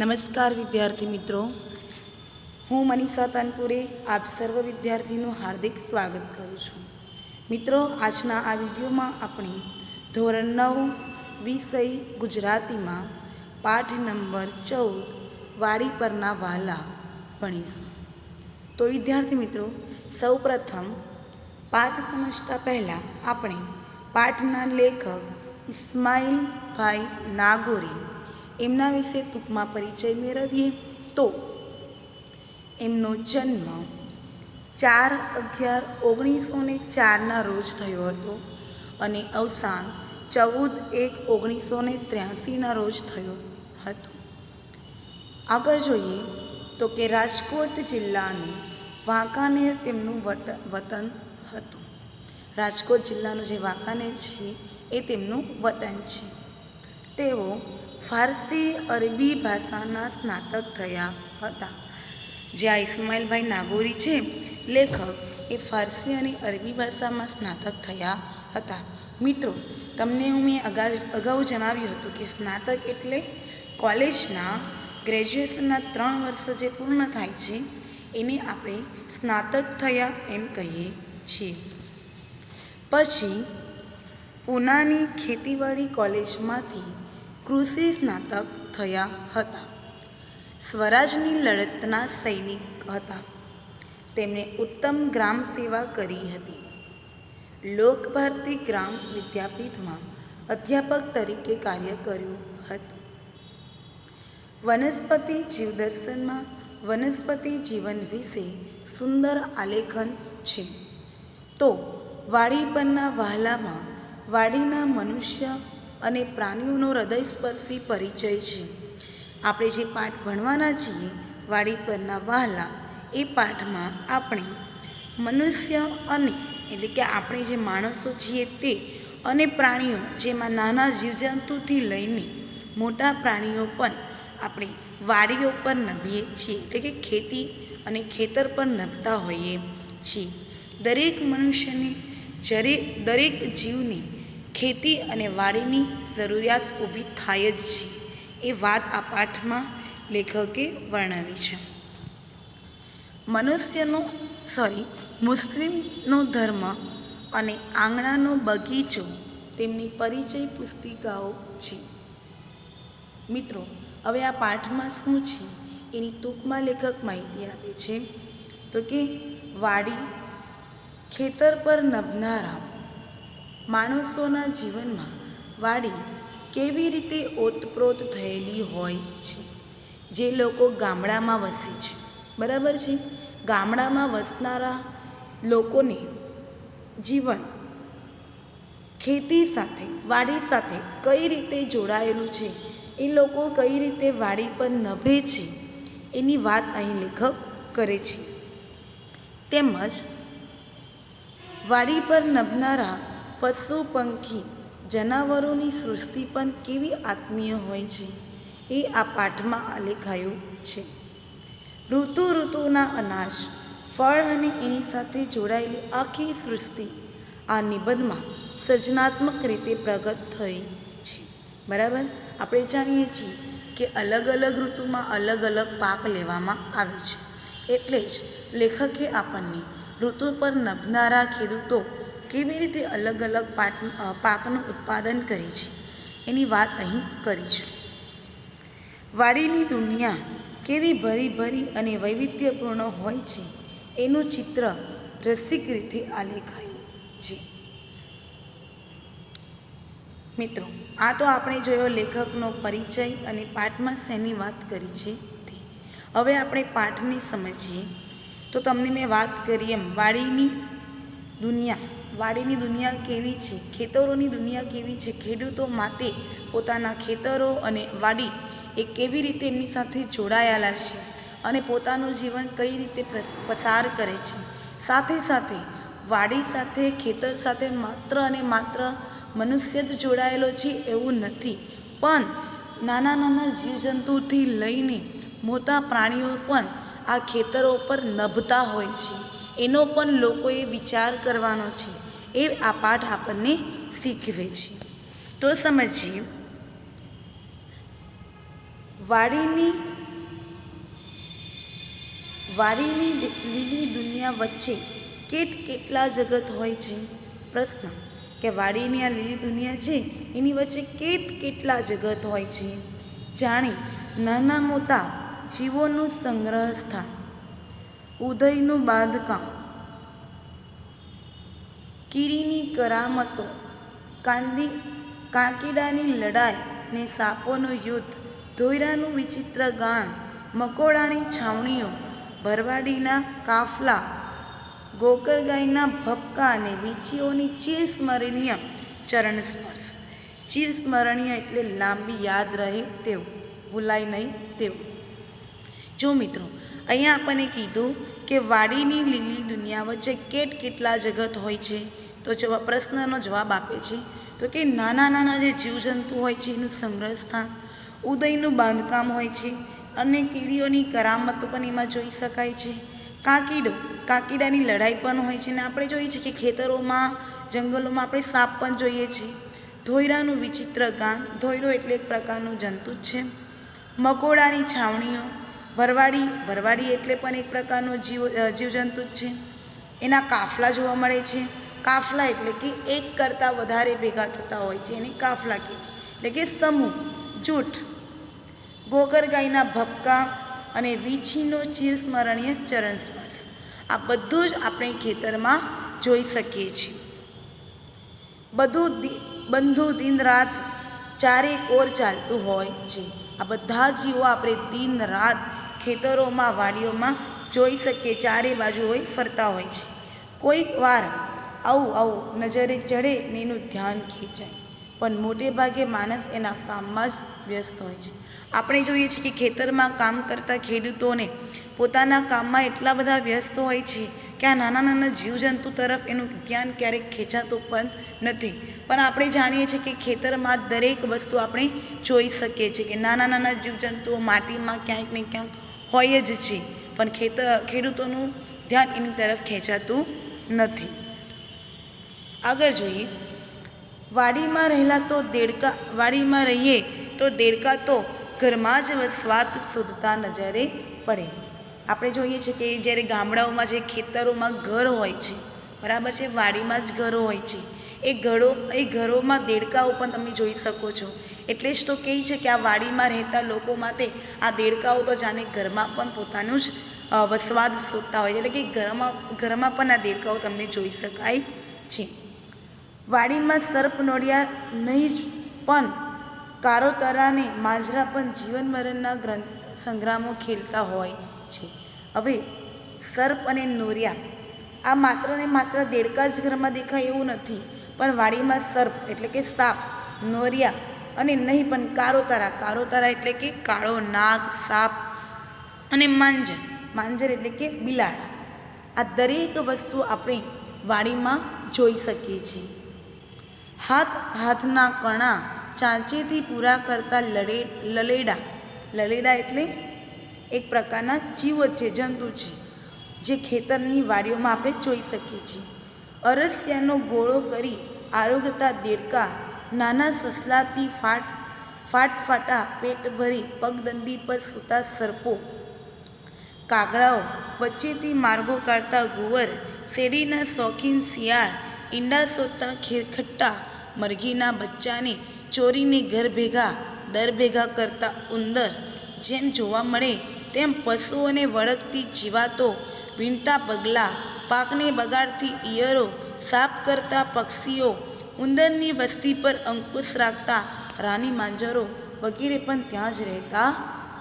નમસ્કાર વિદ્યાર્થી મિત્રો. હું મનીષા તાનપુરે આપ સર્વ વિદ્યાર્થીનું હાર્દિક સ્વાગત કરું છું. મિત્રો, આજના આ વિડીયોમાં આપણે ધોરણ નવ વિષય ગુજરાતીમાં પાઠ નંબર ચૌદ વાડી પરના વાલા ભણીશું. તો વિદ્યાર્થી મિત્રો, સૌપ્રથમ પાઠ સમજતા પહેલાં આપણે પાઠના લેખક ઇસ્માઇલભાઈ નાગોરી એમના વિશે ટૂંકમાં પરિચય મેળવીએ તો એમનો જન્મ ચાર અગિયાર ઓગણીસો ને ચારના રોજ થયો હતો અને અવસાન ચૌદ એક ઓગણીસો ને ત્ર્યાસીના રોજ થયો હતો. આગળ જોઈએ તો કે રાજકોટ જિલ્લાનું વાંકાનેર તેમનું વતન હતું. રાજકોટ જિલ્લાનું જે વાંકાનેર છે એ તેમનું વતન છે. તેઓ ફારસી અરબી ભાષાના સ્નાતક થયા હતા. જે આ ઇસ્માઇલભાઈ નાગોરી છે, લેખક, એ ફારસી અને અરબી ભાષામાં સ્નાતક થયા હતા. મિત્રો, તમને હું મેં અગા અગાઉ જણાવ્યું હતું કે સ્નાતક એટલે કોલેજના ગ્રેજ્યુએશનના ત્રણ વર્ષ જે પૂર્ણ થાય છે, એને આપણે સ્નાતક થયા એમ કહીએ છીએ. પછી પૂનાની ખેતીવાડી કોલેજમાંથી કૃષિ સ્નાતક થયા હતા. સ્વરાજની લડતના સૈનિક હતા. તેમણે ઉત્તમ ગ્રામ સેવા કરી હતી. લોકભારતી ગ્રામ વિદ્યાપીઠમાં અધ્યાપક તરીકે કાર્ય કર્યું હતું. વનસ્પતિ જીવદર્શનમાં વનસ્પતિ જીવન વિશે સુંદર આલેખન છે. તો વાડી પરના વહાલામાં વાડીના મનુષ્ય અને પ્રાણીઓનો હૃદયસ્પર્શી પરિચય છે. આપણે જે પાઠ ભણવાના છીએ, વાડી પરના વહાલા, એ પાઠમાં આપણે મનુષ્ય અને એટલે કે આપણે જે માણસો છીએ તે અને પ્રાણીઓ, જેમાં નાના જીવજંતુથી લઈને મોટા પ્રાણીઓ પણ આપણે વાડીઓ પર નભીએ છીએ, એટલે કે ખેતી અને ખેતર પર નભતા હોઈએ છીએ. દરેક મનુષ્યને જરે, દરેક જીવની ખેતી અને વાડીની જરૂરિયાત ઊભી થાય જ છે. એ વાત આ પાઠમાં લેખકે વર્ણવી છે. મનુષ્યનો સોરી મુસ્લિમનો ધર્મ અને આંગણાનો બગીચો તેમની પરિચય પુસ્તિકાઓ છે. મિત્રો, હવે આ પાઠમાં શું છે એની ટૂંકમાં લેખક માહિતી આપે છે. તો કે વાડી ખેતર પર નભનારા માણસોના જીવનમાં વાડી કેવી રીતે ઓતપ્રોત થયેલી હોય છે? જે લોકો ગામડામાં વસે છે. બરાબર છે? ગામડામાં વસનારા લોકોને જીવન, ખેતી સાથે, વાડી સાથે કઈ રીતે જોડાયેલું છે? એ લોકો કઈ રીતે વાડી પર નભે છે? એની વાત અહીં લેખક કરે છે. તેમજ વાડી પર નભનારા પશુ પંખી જનાવરોની સૃષ્ટિ પણ કેવી આત્મીય હોય છે એ આ પાઠમાં આલેખાયું છે. ઋતુ ઋતુના અનાજ ફળ અને એની સાથે જોડાયેલી આખી સૃષ્ટિ આ નિબંધમાં સર્જનાત્મક રીતે પ્રગટ થઈ છે. બરાબર? આપણે જાણીએ છીએ કે અલગ અલગ ઋતુમાં અલગ અલગ પાક લેવામાં આવે છે. એટલે જ લેખકે આપણને ઋતુ પર નભનારા ખેડૂતો કેવી રીતે અલગ અલગ પાક પાકનું ઉત્પાદન કરે છે? એની વાત અહીં કરી છે. વાડીની દુનિયા કેવી ભરી ભરી અને વૈવિધ્યપૂર્ણ હોય છે, એનું ચિત્ર રસિક રીતે આલેખાયું છે. મિત્રો, આ તો આપણે જોયો લેખકનો પરિચય અને પાઠમાં શેની વાત કરી છે હવે આપણે પાઠને સમજીએ. તો તમને મેં વાત કરી એમ, વાડીની દુનિયા વાડીની દુનિયા કેવી છે? ખેતરોની દુનિયા કેવી છે? ખેડૂતો માટે પોતાના ખેતરો અને વાડી એ કેવી રીતે એમની સાથે જોડાયેલા છે અને પોતાનું જીવન કઈ રીતે પસાર કરે છે? સાથે સાથે વાડી સાથે, ખેતર સાથે માત્ર અને માત્ર મનુષ્ય જ જોડાયેલો છે એવું નથી. પણ નાના નાના જીવજંતુથી લઈને મોટા પ્રાણીઓ પણ આ ખેતરો પર નભતા હોય છે. એનો પણ લોકોએ વિચાર કરવાનો છે. એ આ પાઠ આપણને શીખવે છે. તો સમજીએ. વાડીની વાડીની લીલી દુનિયા વચ્ચે કેટ કેટલા જગત હોય છે? પ્રશ્ન, કે વાડીની આ લીલી દુનિયા છે, એની વચ્ચે કેટ કેટલા જગત હોય છે? જાણે નાના મોટા જીવોનું સંગ્રહ સ્થાન ઉદયનું બાંધકામ કીડીની કરામતો, કાંદી, કાંકીડાની લડાઈ ને સાપોનું યુદ્ધ ધોયરાનું વિચિત્ર ગાણ, મકોડાની છાવણીઓ, ભરવાડીના કાફલા ગોકળગાયના ભપકા અને વીંચીઓની ચિરસ્મરણીય ચરણ સ્પર્શ ચિરસ્મરણીય એટલે લાંબી યાદ રહે તેવું, ભૂલાય નહીં તેવું. જો મિત્રો, અહીંયા આપણને કીધું કે વાડીની લીલી દુનિયા વચ્ચે કેટ કેટલા જગત હોય છે? તો જવાબ પ્રશ્નનો જવાબ આપે છે. તો કે નાના નાના જે જીવજંતુ હોય છે, એનું સંગ્રહ સ્થાન ઉદયનું બાંધકામ હોય છે, અને કીડીઓની કરામત પણ એમાં જોઈ શકાય છે. કાકીડો, કાકીડાની લડાઈ પણ હોય છે ને આપણે જોઈએ છીએ કે ખેતરોમાં, જંગલોમાં આપણે સાપ પણ જોઈએ છીએ. ધોયરાનું વિચિત્ર ગાન ધોયરો એટલે એક પ્રકારનું જંતુ જ છે. મકોડાની છાવણીઓ, ભરવાડી ભરવાડી એટલે પણ એક પ્રકારનો જીવ જીવજંતુ જ છે. એના કાફલા જોવા મળે છે. કાફલા એટલે કે એક કરતાં વધારે ભેગા થતા હોય છે એને કાફલા કહેવાય. એટલે કે સમૂહ, જૂઠ ગોગર ગાયના ભપકા અને વીછીનો ચિરસ્મરણીય ચરણ સ્પર્શ. આ બધું જ આપણે ખેતરમાં જોઈ શકીએ છીએ. બધું બંધુ દિન રાત ચારે કોર ચાલતું હોય છે. આ બધા જીવો આપણે દિન રાત ખેતરોમાં, વાડીઓમાં જોઈ શકીએ, ચારે બાજુ હોય, ફરતા હોય છે. કોઈક વાર આવું આવું, નજરે ચડે ને એનું ધ્યાન ખેંચાય. પણ મોટે ભાગે માણસ એના કામમાં જ વ્યસ્ત હોય છે. આપણે જોઈએ છીએ કે ખેતરમાં કામ કરતા ખેડૂતોને પોતાના કામમાં એટલા બધા વ્યસ્ત હોય છે કે આ નાના નાના જીવજંતુ તરફ એનું ધ્યાન ક્યારેક ખેંચાતું પણ નથી. પણ આપણે જાણીએ છીએ કે ખેતરમાં દરેક વસ્તુ આપણે જોઈ શકીએ છીએ કે નાના નાના જીવજંતુઓ માટીમાં ક્યાંક ને ક્યાંક હોય જ છે. પણ ખેતર, ખેડૂતોનું ધ્યાન એની તરફ ખેંચાતું નથી. આગળ જોઈએ. વાડીમાં રહેલા તો દેડકા, વાડીમાં રહીએ તો દેડકા તો ઘરમાં જ સ્વાદ શોધતા નજરે પડે. આપણે જોઈએ છીએ કે જ્યારે ગામડાઓમાં જે ખેતરોમાં ઘર હોય છે, બરાબર છે, વાડીમાં જ ઘરો હોય છે, એ ઘરો, એ ઘરોમાં દેડકાઓ પણ તમે જોઈ શકો છો. એટલે જ તો કહે છે કે આ વાડીમાં રહેતા લોકો માટે આ દેડકાઓ તો જાણે ઘરમાં પણ પોતાનું જ વસવાદ શોધતા હોય છે. એટલે કે ઘરમાં ઘરમાં પણ આ દેડકાઓ તમને જોઈ શકાય છે. વાડીમાં સર્પ નોળિયા નહીં જ, પણ કારોતરાને માંજરા પણ જીવન મરણના ગ્રંથ સંગ્રામો ખેલતા હોય છે. હવે સર્પ અને નોરિયા, આ માત્ર ને માત્ર દેડકા જ ઘરમાં દેખાય એવું નથી, પણ વાડીમાં સર્પ એટલે કે સાપ, નોરિયા અને નહીં, પણ કારોતારા. કારોતારા એટલે કે કાળો નાગ, સાપ અને માંજર. માંજર એટલે કે બિલાડા. આ દરેક વસ્તુ આપણે વાડીમાં જોઈ શકીએ છીએ. હાથ હાથના કણા ચાંચેથી પૂરા કરતા લડે લલેડા. લલેડા એટલે એક પ્રકારના જીવ છે, જંતુ છે, જે ખેતરની વાડીઓમાં આપણે જોઈ શકીએ છીએ. અરસિયાનો ગોળો કરી આરોગતા દેડકા, નાના સસલાથી ફાટ ફાટફાટા પેટ ભરી પગદંડી પર સૂતા સર્પો, કાગડાઓ વચ્ચેથી માર્ગો કાઢતા ગુવર શેરડીના શોખીન શિયાળ, ઈંડા શોધતા ખેરખટ્ટા મરઘીના બચ્ચાને ચોરીને ઘર ભેગા, દર ભેગા કરતા ઉંદર જેમ જોવા મળે તેમ પશુઓને વળગતી જીવાતો ભીણતા પગલાં, પાકને બગાડતી ઈયરો સાફ કરતા પક્ષીઓ, ઉંદરની વસ્તી પર અંકુશ રાખતા રાની માંજરો વગેરે પણ ત્યાં જ રહેતા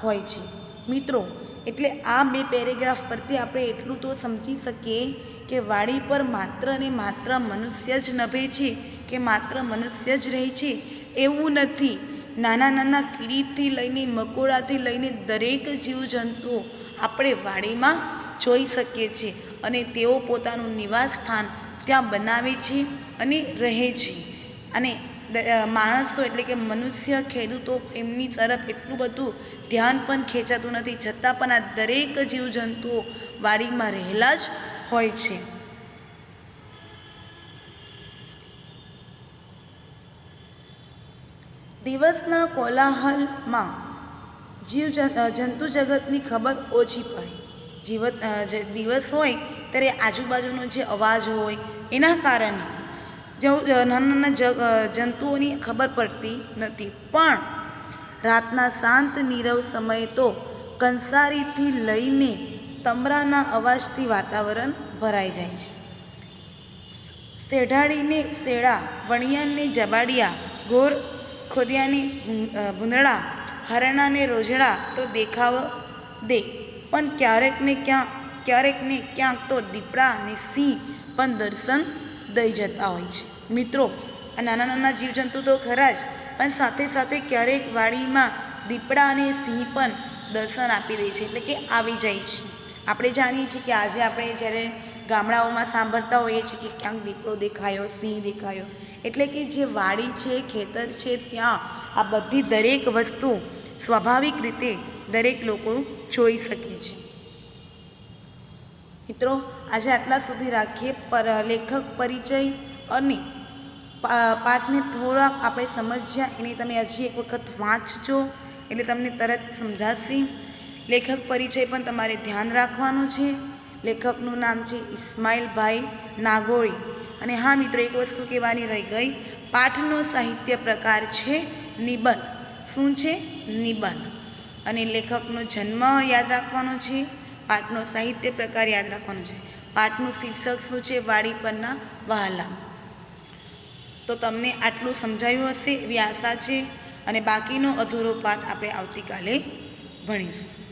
હોય છે. મિત્રો, એટલે આ બે પેરેગ્રાફ પરથી આપણે એટલું તો સમજી શકીએ કે વાડી પર માત્ર ને માત્ર મનુષ્ય જ નભે છે, કે માત્ર મનુષ્ય જ રહે છે, એવું નથી. નાના નાના કીડીથી લઈને મકોડાથી લઈને દરેક જીવજંતુઓ આપણે વાડીમાં જોઈ શકીએ છીએ અને તેઓ પોતાનું નિવાસ સ્થાન ત્યાં બનાવે છે અને રહે છે. અને માણસો એટલે કે મનુષ્ય ખેડૂતો એમની તરફ એટલું બધું ધ્યાન પણ ખેંચાતું નથી. છતાં પણ આ દરેક જીવજંતુઓ વાડીમાં રહેલા જ હોય છે. દિવસના કોલાહલમાં જીવ જંતુ જગતની ખબર ઓછી પડે. જીવત દિવસ હોય ત્યારે આજુબાજુનો જે અવાજ હોય એના કારણે નાના નાના જંતુઓની ખબર પડતી નથી. પણ રાતના શાંત, નીરવ સમય તો કંસારીથી લઈને તમરાના અવાજથી વાતાવરણ ભરાઈ જાય છે. શેઢાળીને શેળા, વણિયાને જબાડિયા, ગોર ખોદિયાની ભૂંદડા, હરણાને રોજડા તો દેખાવ દે, પણ ક્યારેક ને ક્યાંક ક્યારેક ને ક્યાંક તો દીપડા અને સિંહ પણ દર્શન દઈ જતા હોય છે. મિત્રો, આ નાના નાના જીવજંતુ તો ખરા જ, પણ સાથે સાથે ક્યારેક વાડીમાં દીપડા અને સિંહ પણ દર્શન આપી દે છે, એટલે કે આવી જાય છે. આપણે જાણીએ છીએ કે આજે આપણે જ્યારે ગામડાઓમાં સાંભળતા હોઈએ છીએ કે ક્યાંક દીપડો દેખાયો, સિંહ દેખાયો, એટલે કે જે વાડી છે, ખેતર છે, ત્યાં આ બધી દરેક વસ્તુ સ્વાભાવિક રીતે દરેક લોકો જોઈ શકે છે. મિત્રો, આજે આટલા સુધી રાખીએ. પર, લેખક પરિચય અને પાઠને થોડાક આપણે સમજ્યા. એને તમે હજી એક વખત વાંચજો. એટલે તમને તરત સમજાશે. લેખક પરિચય પણ તમારે ધ્યાન રાખવાનું છે. લેખકનું નામ છે ઇસ્માઇલભાઈ નાગોળી. અને હા મિત્રો, એક વસ્તુ કહેવાની રહી ગઈ. પાઠનો સાહિત્ય પ્રકાર છે નિબંધ. શું છે? નિબંધ. અને લેખકનો જન્મ યાદ રાખવાનો છે. પાઠનો સાહિત્ય પ્રકાર યાદ રાખવાનો છે. પાઠનું શીર્ષક શું છે? વાડી પરના વહાલા. તો તમને આટલું સમજાયું હશે, એવી આશા છે. અને બાકીનો અધૂરો પાઠ આપણે આવતીકાલે ભણીશું.